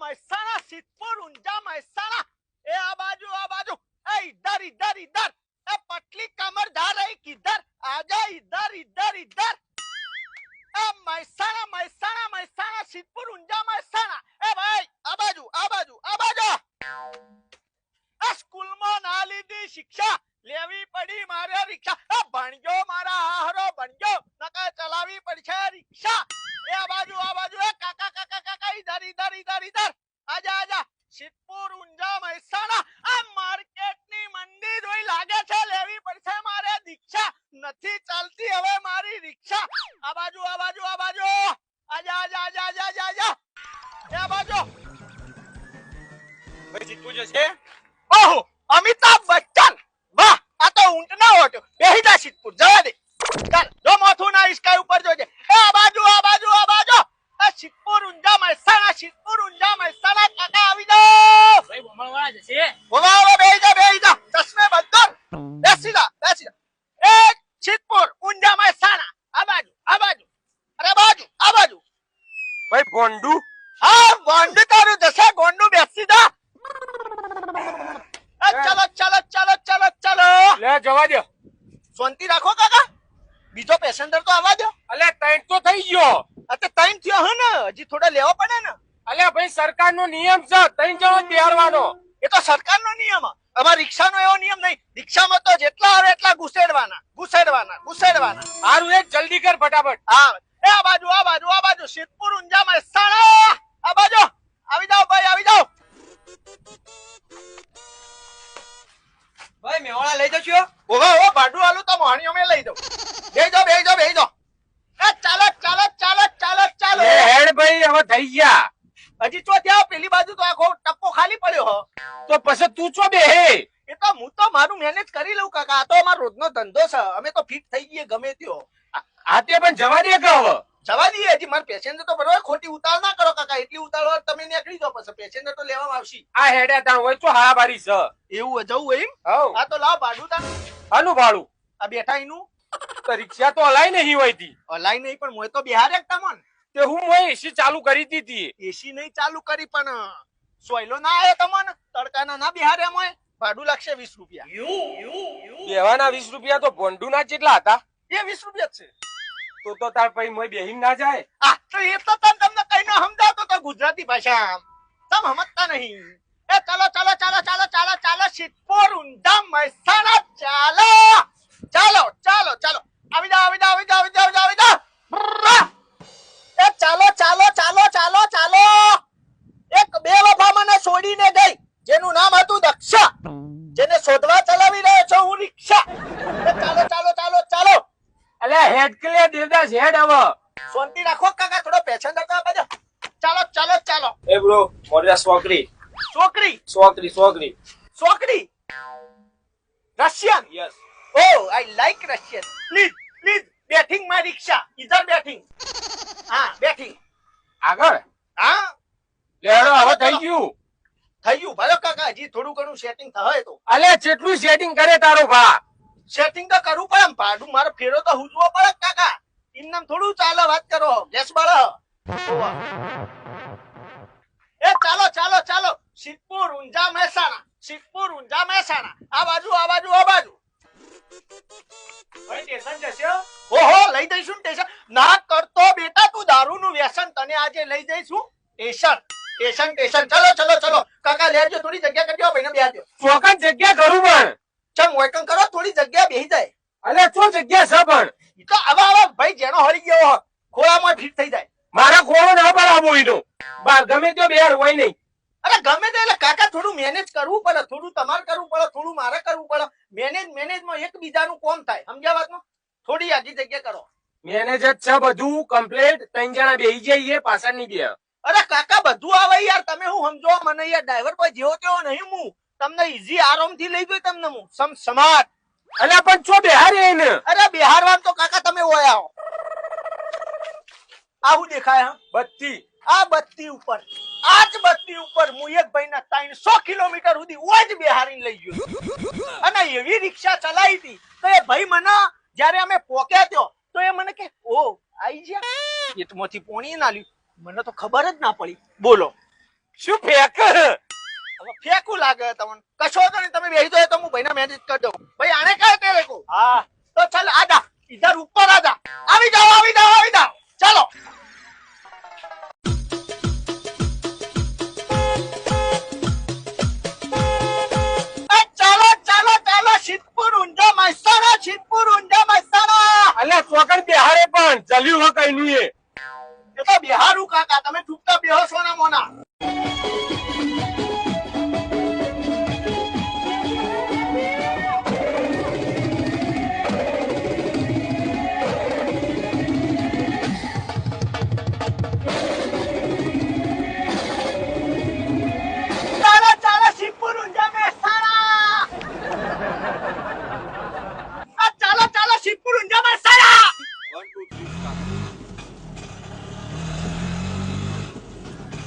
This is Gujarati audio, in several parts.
મહેસાણા સિદ્ધપુર ઊંઝા મહેસાણા એ આ બાજુ આ બાજુ. એ ઇધર ઇધર ઇધર એ પટલી કમર ધાર રહી કિધર આજા ઇધર ઇધર ઇધર એ મહેસાણા મહેસાણા મહેસાણા, સિદ્ધપુર, ઊંઝા મહેસાણા. એ ભાઈ, આ બાજુ આ બાજુ આ બાજુ. આ સ્કૂલમાં ના લીધી શિક્ષા. લેવી પડી મારે રિક્ષા. એ ભણજો મારા હાહરો, ભણજો. નકા ચલાવી પડશે રિક્ષા. એ આ બાજુ આ બાજુ. એ કાકા કાકા કાકા ઇધર ઇધર ઇધર ઇધર આજા આજા. સિદ્ધપુર ઊંઝા મહેસાણા. આ માર્કેટની મંદી જોઈ લાગે છે, લેવી પડશે મારે દીક્ષા. નથી ચાલતી હવે મારી રિક્ષા આ બાજુ આ બાજુ. ભોંડુ હા ગોંડુ તારું જશે ગોંડુ બેસી જા. ચાલો ચાલો ચાલો ચાલો ચાલો. લે જવા દો શાંતિ રાખો કાકા. બીજો પેસેન્જર તો આવવા દો અલે ત્રણ તો થઈ ગયો. અતે તો થયો હે ને. હજી થોડા લેવા પડે ને. અલે ભાઈ સરકારનો નિયમ છે. ત્રણ જણો બેહારવાનો. એ તો સરકારનો નિયમ. હે. અમાર રિક્ષાનો એવો નિયમ નહીં. રિક્ષામાં તો જેટલા આવે એટલા ઘુસેડવાના ઘુસેડવાના ઘુસેડવાના. હારું એ જલ્દી કર ફટાફટ. હા. એ આ બાજુ આ બાજુ આ બાજુ સિદ્ધપુર ઊંઝા મહેસાણા. આ બાજુ. આવી જાઓ ભાઈ આવી જાઓ. ભાઈ મેવાળા લઈ જશો? ઓહો ઓ ભાડું આલું તો મોહણીઓ મેં લઈ જાઉં બે જો બે જો બે જો. ચાલો ચાલો ચાલો ચાલો ચાલો. હેડ ભાઈ હવે થઈ ગયા. હજી ચો ત્યાં પેલી બાજુ તો આખો ટપ્પો ખાલી પડ્યો હો. તો પછી તું ચો બે હે એ તો હું તો મારું મેનેજ કરી લઉં કાકા. આ તો અમારો રોજનો ધંધો છે. અમે તો ફિટ થઈ ગઈએ ગમે ત્યો. આ તે પણ જવા દે કે હવે? જવા દઈએ હજી. મારે પેસેન્જર તો બરોબર ખોટી ઉતાળ ના કરો કાકા. એટલી ઉતાળવા તમે નીકળી જાવ પછી. પેસેન્જર તો લેવામાં આવશે. આ હેડે તાણ હોય તો હા બારી છે. એવું જવું હોય એમ? હવ. આ તો લાવ ભાડું તા આનું ભાડું. આ બેઠા એનું? તો રિક્ષા તો અલાઈ નહીં હોય તી. અલાઈ નહીં પણ મોય તો બિહાર એકતા મન તે હું મોય એસી ચાલુ કરી દીધી એસી નહીં ચાલુ કરી પણ સોયલો ના આયો તમન. તડકાના ના બિહાર એમ હોય ભાડું લાગશે વીસ રૂપિયા. બેવાના વીસ રૂપિયા તો ભોંડુ ના કેટલા હતા. એ વીસ રૂપિયા છે. તો તો તાર પછી મોય બેહીન ના જાય આ તો એ તો તન તમને કઈ ન સમજાતો તો ગુજરાતી ભાષા તમ સમજતા નહીં એ ચાલો ચાલો ચાલો ચાલો ચાલો ચાલો સિદ્ધપુર ઊંઝા મહેસાણા ચાલો ચાલો ચાલો ચાલો આવી જાઓ આવી જાઓ આવી જાઓ આવી જાઓ આવી જાઓ એ ચાલો ચાલો ચાલો ચાલો ચાલો એક બે વફા મને છોડીને ગઈ જેનું નામ હતું દક્ષા જેને શોધવા ચલાવી રહ્યો છો હું રિક્ષા ચાલો ચાલો ચાલો ચાલો અલે હેડ ક્લિયર દેવદાસ હેડ હવે. શાંતિ રાખો કાકા થોડો પેશન તો આપજો ચાલો ચાલો ચાલો. એ બ્રો મોરિયા સોકરી છોકરી. સોકરી સોકરી છોકરી. Russian? Yes oh I like Russian please please બેઠિંગ my rickshaw. ઇધર બેઠિંગ. હા બેઠિંગ. આગળ? હા? લેડો હવે થઈ ગયું. થઈ ગયું. ભાઈ કાકા હજી થોડું ઘણું સેટિંગ થાય તો. અલે જેટલું સેટિંગ કરે તારો ભા સેટિંગ તો કરવું પડે ને ભાડું મારે ફેરો તો હુજવો પડે કાકા. એમને થોડું ચાલે વાત કરો. ગેસ બળ એ ચાલો ચાલો ચાલો. સિદ્ધપુર ઊંઝા મહેસાણા. સિદ્ધપુર ઊંઝા મહેસાણા. આ બાજુ આ બાજુ આ બાજુ. ભાઈ ઓહો લઈ જઈશું ને સ્ટેશન ના કરતો બેટા તું દારૂ નું વ્યસન તને આજે લઈ જઈશું. સ્ટેશન સ્ટેશન સ્ટેશન ચલો ચલો ચલો. કાકા લેજો થોડી જગ્યા કરજો ભાઈને બેસજો ચોકન જગ્યા કરું પણ. ચમ વેકન કરો થોડી જગ્યા બેહી જાય. અલે શું જગ્યા છે પણ? ઈ તો આવા આવા ભાઈ જેનો હરી ગયો ખોળામાં ફિટ થઈ જાય. મારા ખોળો ના બરાબર ઈનો બાર ગમે તે બેર હોય નહીં. અરે ગમે તે એટલે કાકા થોડું મેનેજ કરવું પડે થોડું તમારે કરવું પડે થોડું મારે કરવું પડે. મેનેજ મેનેજમાં એકબીજાનું કોમ થાય. સમજ્યા વાતમાં થોડી આજી જગ્યા કરો. મેનેજર છે બધું કમ્પ્લીટ ત્રણ જણા બેહી જઈએ પાછળ નહીં બે. અરે કાકા બધું આવે યાર. તમે હું સમજો? મને યાર ડ્રાઈવર પર જેવો તેવો નહીં હું. તમને ઈઝી આરામથી લઈ ગયો તમને હું. સમ સમાટ અલ્યા પણ છો બેહારી એને. અરે બિહારવાન તો કાકા તમે ઓયા હો આવું દેખાય હા? બત્તી. આ બત્તી ઉપર. આ જ બત્તી ઉપર હું એક ભાઈના ત્રણસો કિલોમીટર સુધી ઓય જ બિહારીને લઈ ગયો. અને એવી રિક્ષા ચલાવી હતી તો એ ભાઈ મને જયારે અમે પોક્યા ત્યો તો એ મને કે ઓ આઈ ગયા એટમાંથી પોણી ના લ્યું. મને તો ખબર જ ના પડી. બોલો. શું ફેક? હવે ફેંકું લાગે તમને? કશો તો નહીં તમે બેસી તો હું ભાઈને મેનેજ કરી દઉં. ભાઈ આને કહે તે લોકો. હા. તો ચાલ આજા ઇધર ઉપર આજા આવી જાઓ આવી જાઓ આવી જાઓ. ચાલો. જલ્યું હો કઈ નું એ. એ તો બિહારું કાકા તમે ચૂકતા બેહો છો ને મોના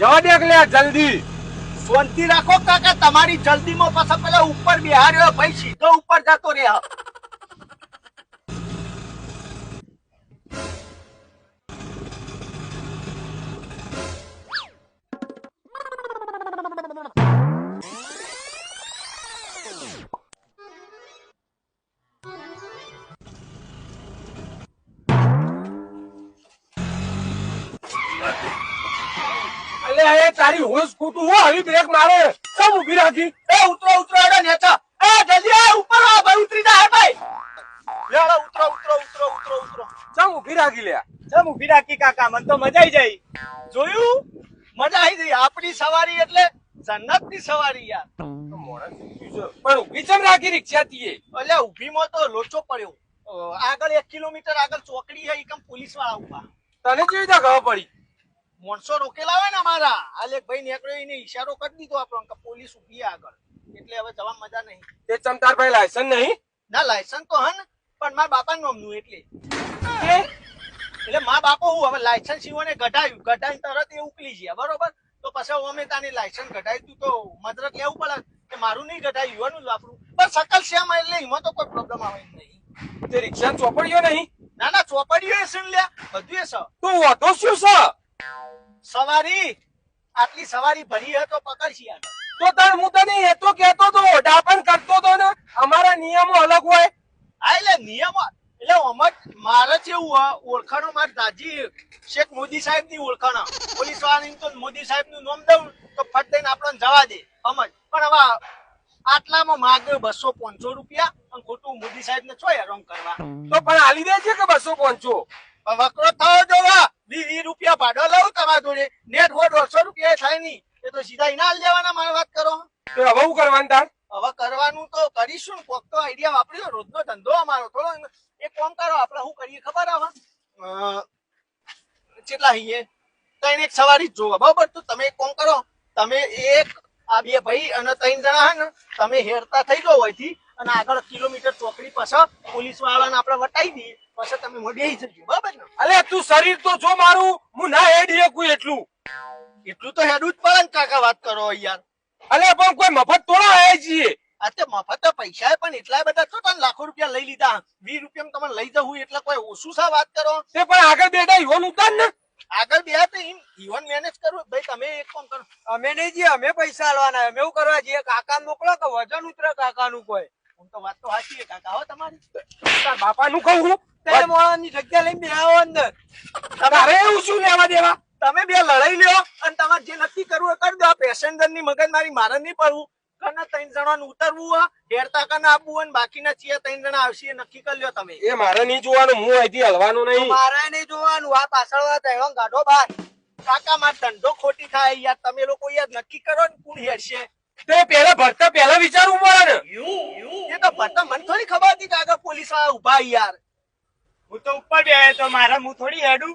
જવા દે એટલે જલ્દી. શાંતિ રાખો કાકા, તમારી જલ્દીમાં પાછા પેલા ઉપર બિહાર્યો ભાઈ સીધો ઉપર જતો રહે એ તારી હોશ ખૂટું હો, આવી બ્રેક મારે. સમ ઊભી રાખી? એ ઉતરો ઉતરો એડો નેચા. એ જલ્દી આ ઉપર આ ભાઈ, ઉતરી જા ભાઈ. લેડો ઉતરો ઉતરો ઉતરો ઉતરો ઉતરો. સમ ઊભી રાખી લે સમ ઊભી રાખી, કાકા, મને તો મજા આવી જાય. જોયું? મજા આવી ગઈ. આપણી સવારી એટલે જન્નતની સવારી યાર. પણ ઊભી ચમ રાખી રિક્ષા તીએ ઊભી માં તો લોચો પડ્યો. આગળ એક કિલોમીટર આગળ ચોકડી છે એકમ પોલીસવાળા ઊભા તને કેવી રીતે ખબર પડી? માણસો રોકેલા હોય ને અમારા. આ લેખ ભાઈ નીકળ્યો એને ઈશારો કરી દીધો આપણો કે પોલીસ ઊભી આગળ. એટલે હવે જવા મજા નહીં. તે ચમતાર ભાઈ લાયસન્સ નહીં? ના લાયસન્સ તો હન પણ મારા બાપા નોમનું એટલે. એટલે મા બાપો હું હવે લાયસન્સ ઈવોને કઢાયું કઢાઈને તરત એ ઉકલી ગયા બરોબર? તો પછી અમે તાને લાયસન્સ કઢાયું તું તો મદરક લેવું પડે કે મારું નહીં કઢાયું યુવાનું વાપરું. પણ સકલ શ્યામ એટલે એમાં તો કોઈ પ્રોબ્લેમ આવે નહીં. તે રિક્ષા ચોપડ્યો નહીં? ના ના ચોપડીઓ એ લ્યા બધું એ સ. તું વાતો શું છે સવારી? આટલી સવારી ભરી હે તો પકડશી તો તાર હું તને એ તો કહેતો તો ડાપણ કરતો તો ને અમારા નિયમો અલગ હોય. આ એટલે નિયમો એટલે અમર મારે છે ઓળખાણો માર દાજી શેખ મોદી સાહેબની ઓળખાણ. પોલીસ વાળાની તો મોદી સાહેબનું નામ દઉં તો ફટ દઈને આપણને જવા દે અમર પણ હવે આટલામાં માગે બસો પાંચસો રૂપિયા અને ખોટું મોદી સાહેબ ને છો હેરાન કરવા. તો પણ આલી દે છે કે બસો પણ વકરો થયો જોવા. વીસ રૂપિયા ભાડો લઉં તમારા જોડે. નેટ હો દોઢસો રૂપિયા થાય નહીં. એ તો સીધા એના હાલ જવાના મારે વાત કરો. તો હવે હું કરવાનું તાર? હવે કરવાનું તો કરીશું. કોક તો આઈડિયા વાપરીશું રોજનો ધંધો અમારો થોડો. એક કામ કરો આપણે શું કરીએ ખબર આવે કેટલા હઈએ? ત્રણ એક સવારી જ જોવા. બરોબર? તો તમે એક કામ કરો. તમે એક આ બે ભાઈ અને ત્રણ જણા હે ને તમે હેરતા થઈ જાઓ અહીંથી. અને આગળ કિલોમીટર ચોકડી પાછા પોલીસ વાળાને આપણે વટાઈ દઈએ પછી તમે મોઢે જજો બરાબર ને? અલે તું શરીર તો જો મારું હું ના હેડી શકું એટલું. એટલું તો હેડું જ પડે ને કાકા વાત કરો યાર. અલે પણ કોઈ મફત થોડા આવે છીએ. અત્યારે મફત પૈસા પણ એટલા બધા તો તને લાખો રૂપિયા લઈ લીધા. વીસ રૂપિયા તમે લઈ જવું એટલે કોઈ ઓછું સા વાત કરો? તે પણ આગળ બેઠા ઈવન ઉતાર ને. આગળ બે તો ઇવન મેનેજ કરવું ભાઈ તમે એક કામ કરો. અમે નહીં જઈએ અમે પૈસા આલવાના અમે એવું કરવા જઈએ કાકા મોકલો કે વજન ઉતરે કાકા નું કોઈ. હું તો વાત તો સાચી કાકા હો તમારી. તાર બાપાનું કહું હું ત્રણ મોણાની જગ્યા લઈને બેહાવો અંદર. તારે એવું શું લેવા દેવા? તમે બે લડાઈ લ્યો અને તમારે જે નક્કી કરવું એ કરી દો. આ પેસેન્જરની મગજ મારી મારે નહીં પડવું. કને ત્રણ જણાનું ઉતરવું હોય હેરતા કને આપવું અને બાકીના છીએ ત્રણ જણા આવશે નક્કી કરી લ્યો તમે. એ મારે નહીં જોવાનું હું અહીંથી હલવાનું નહીં. મારે નહીં જોવાનું. આ પાછળ ગાઢો બાર. કાકા માર ધંધો ખોટી થાય યાર. તમે લોકો યાર નક્કી કરો ને કોણ હેરશે. તે પેલા ભરતા પેલા વિચારવું પડે ને. એ તો ભરતા મને થોડી ખબર હતી કે આગળ પોલીસવાળા ઊભા યાર. હું તો ઉપર બે તો મારા હું થોડી હેડું?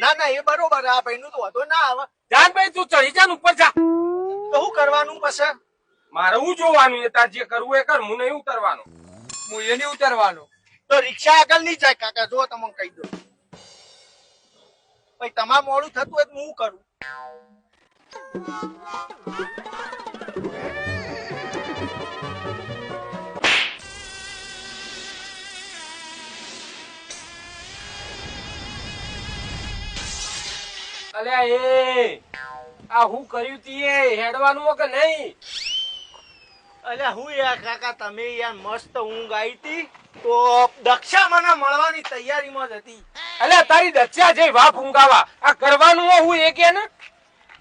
ના ના એ બરોબર આ ભાઈ નું તો વધો ના આવે. જાન ભાઈ તું ચડી જા ને ઉપર જા. તો હું કરવાનું પછી? મારે હું જોવાનું? એ તાર જે કરવું એ કર હું નહીં ઉતરવાનું. હું એ નહીં ઉતરવાનો. તો રિક્ષા આગળ નહીં જાય કાકા જો તમને કહી દો પછી તમારે મોડું થતું હોય તો હું કરું. અલ્યા એ આ હું કર્યું તી હેડવાનું કે નહીં? અલ્યા હું યાર કાકા તમે યાર મસ્ત ઊંઘ આવી હતી તો દક્ષા મને મળવાની તૈયારીમાં જ હતી. અલ્યા તારી દચ્યા જઈ વાપ ઊંઘાવા આ કરવાનું હું એ કે ને?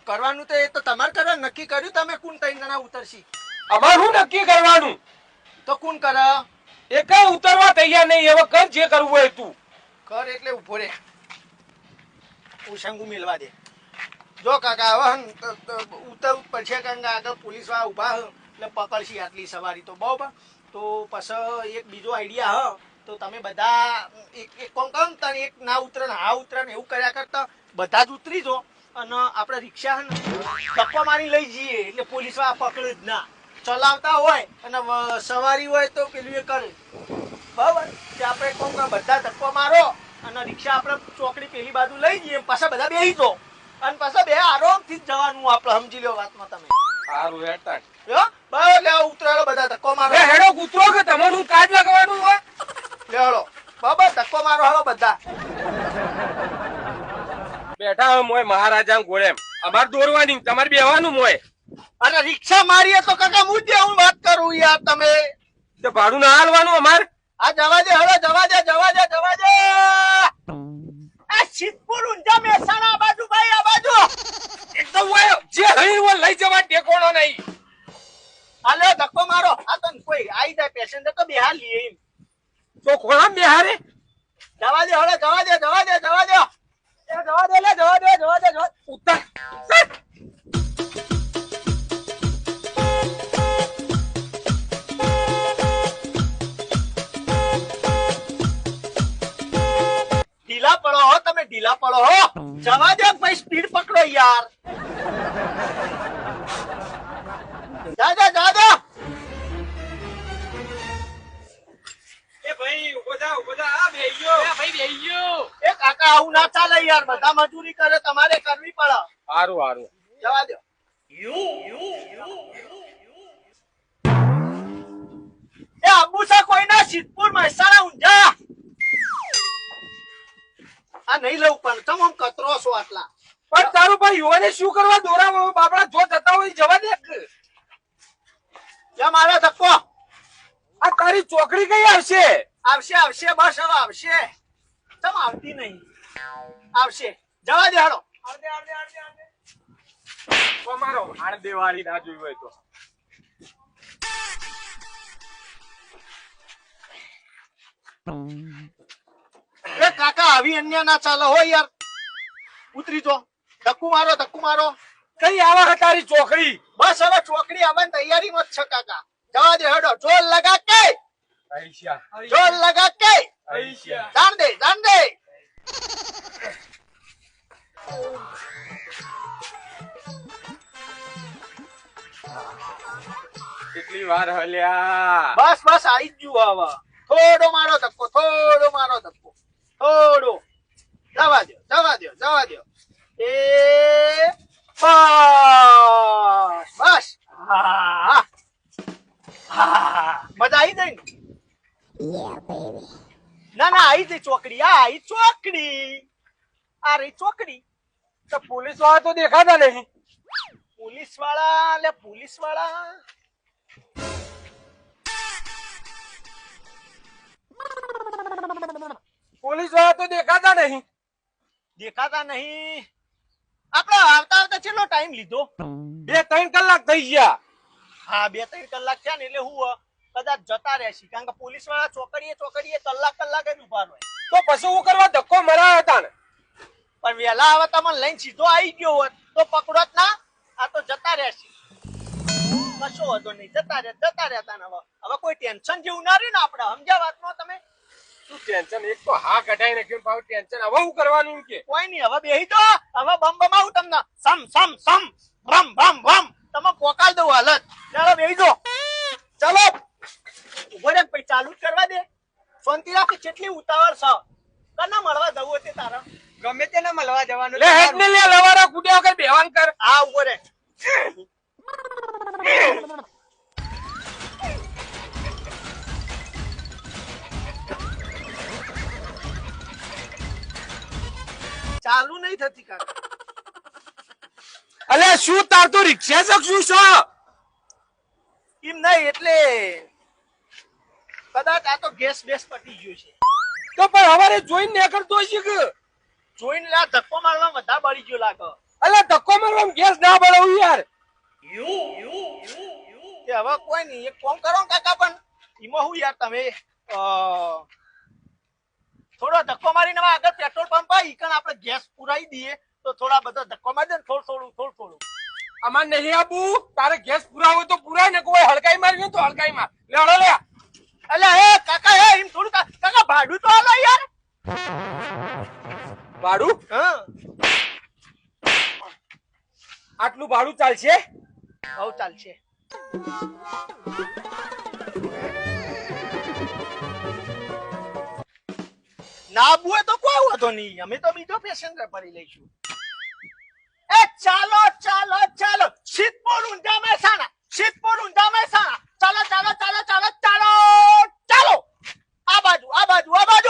કરવાનું તો એ તો તમારે કરવા નક્કી કર્યું તમે કોણ ત્રણ જણા ઉતરશી? અમાર હું નક્કી કરવાનું? તો કુણ કર? એ કઈ ઉતરવા તૈયાર નહીં હવે કર જે કરવું હોય તું. કર એટલે ઊભો રે. ઉસંગુ મિલવા દે. જો કાકા હવે ઉતર પડશે કારણ કે આગળ પોલીસવાળા ઊભા હ એટલે પકડશી આટલી સવારી તો. બહુ તો પછી એક બીજો આઈડિયા હ તો તમે બધા એક એક કોમ કોણ તને એક ના ઉતરણ હા ઉતરણ એવું કર્યા કરતા બધા જ ઉતરી જો. અને આપણે રિક્ષા ધક્કો મારી લઈ જઈએ એટલે પોલીસવાળા પકડે જ ના. ચલાવતા હોય અને સવારી હોય તો પેલું એ કરે. બરાબર? કે આપણે કોણ બધા ધક્કો મારો અને રિક્ષા આપણે ચોકડી પેલી બાજુ લઈ જઈએ પાછા બધા બેસી જો અને પાછા બે આરોગથી જ જવાનું આપણે સમજી લો વાતમાં તમે. સારું હેડતા બસ લે ઉતરાડો બધા ધક્કો મારો. હેડો કૂતરો કે તમારું કાજ લગાવવાનું હોય? લેડો બાબા ધક્કો મારો હવે બધા. બેઠા હોય મોય મહારાજા ગોળેમ અમાર દોરવાની તમારે બેવાનું મોય અને રિક્ષા મારીએ તો કાકા હું જે હું વાત કરું યાર તમે? તે ભાડું ના હાલવાનું અમાર? આ જવા દે હવે જવા દે જવા દે જવા દે. આ સિદ્ધપુર ઊંઝા મહેસાણા આ બાજુ ભાઈ આ બાજુ. એકદમ જે હરી વો લઈ જવા ટેકોણો નહીં. હાલે ધક્કો મારો. આ તો કોઈ આઈ જાય પેસેન્જર તો બેહા લઈએ એમ. તો કોણ બેહારે? જવા દે હવે જવા દે જવા દે જવા દે. જવા દે લે જવા દે જવા દે જવા બધા મજૂરી કરે તમારે કરવી પડે. સારું સારું જવા દો. એ અંબુસા કોઈના? સિદ્ધપુર મહેસાણા ઊંઝા આ નહીં લઉં પણ તમે આમ કતરો છો આટલા. પણ તારું ભાઈ યુવાને શું કરવા દોરા બાપડા જો જતા હોય જવા દે. લે મારા ધક્કો. આ તારી ચોકડી કઈ આવશે? આવશે આવશે બસ હવે આવશે. તમ આવતી નહીં? આવશે. જવા દે હાલો. મારો હાણ દેવાળી ના જોયું હોય તો. એ કાકા આવી અન્ય ના ચાલે હો યાર. ઉતરી જો. ધક્કુ મારો ધક્કુ મારો. કઈ આવા તારી ચોકડી? બસ હવે ચોકડી આવવાની તૈયારીમાં જ છે કાકા. જવા દે હડો. જોર લગા કે. જોર લગા કે. જાણ દે જાણ દે. કેટલી વાર હલ્યા. બસ બસ આવી જ ગયું હવે. થોડો મારો ધક્કો, થોડો મારો ધક્કો. થોડો. જવા દો જવા દો જવા દો એ, બસ બસ. હા મજા આવી જાય ને? ના ના આવી જઈ ચોકડી. આ આવી ચોકડી. આ રહી ચોકડી. તો પોલીસવાળા તો દેખાતા નહીં. પોલીસવાળા એટલે પોલીસવાળા પોલીસવાળા તો દેખાતા નહીં. દેખાતા નહીં. આપણે આવતા આવતા કેટલો ટાઈમ લીધો. બે ત્રણ કલાક થઈ ગયા. હા બે ત્રણ કલાક થયા ને એટલે હું કદાચ જતા રહેશે. કારણ કે પોલીસવાળા ચોકડીએ ચોકડીએ કલાક કલાક જ ઊભા રહે. તો પછી હું કરવા ધક્કો મરાયો હતા ને? પણ વેલા હવે તમે લઈને સીધો આવી ગયો હોત તો પકડોત ના આ તો જતા રહેશે. કશો વાંધો નહીં જતા રહે જતા રહેતા ને હવે હવે કોઈ ટેન્શન જેવું ના રહ્યું ને આપણે સમજ્યા વાતમાં તમે? શું ટેન્શન? એક તો હા કઢાઈ નાખ્યું ભાવ ટેન્શન. હવે હું કરવાનું એમ કે? કોઈ નહીં હવે બેહી દો હવે બમ બમાવું તમને. સમ સમ સમ ભમ ભમ ભમ તમે પોકાલ દઉં હાલત. ચાલો બેહી દો ચાલો. ઊભો રે ચાલુ જ કરવા દે. શાંતિ રાખી જેટલી ઉતાવળ છે. કના મળવા જવું હતી તારા. ગમે તેને મળવા જવાનું લે હેડ ને લે લવારા કુડ્યા વગર બેવાન કર. આ ઉપર રે. ચાલુ નહીં થતી કાકા અલે શું તાર તો રિક્ષા શકશું છો? એમ નહીં એટલે કદાચ આ તો ગેસ બેસ પટી ગયું છે. તો પણ હવારે જોઈને નીકળતો હશે કે? જોઈને લા ધક્કો મારવા બધા બળી ગયો લાગે. અલે ધક્કો મારવામાં ગેસ ના બળવું યાર. કે હવે કોઈ નહીં એક ફોન કરો કાકા પણ. એમાં હું યાર તમે થોડો ધક્કો મારીને હવે આગળ પેટ્રોલ પંપ આ ઈકણ આપણે ગેસ પુરાઈ દઈએ. તો થોડા બધા ધક્કો મારી દે ને થોડું થોડું થોડું થોડું. અમાર નહીં આબુ તારે ગેસ પુરા હોય તો પૂરા ને કોઈ હલકાઈ મારી તો હલકાઈ માર. લે હળો લે. અલ્યા હે કાકા હે એમ થોડું કાકા ભાડું તો આલો યાર. ભાડું? આટલું ભાડું ચાલશે? બહુ ચાલશે. ના બુએ તો કોઈ વાંધો નહીં. અમે તો બીજો પેશન્ટ ભરી લઈશું. એ ચાલો ચાલો ચાલો. સિદ્ધપુર ઊંધા મહેસાણા. સિદ્ધપુર ઊંધા મહેસાણા. ચાલો ચાલો ચાલો ચાલો ચાલો ચાલો. આ બાજુ આ બાજુ આ બાજુ.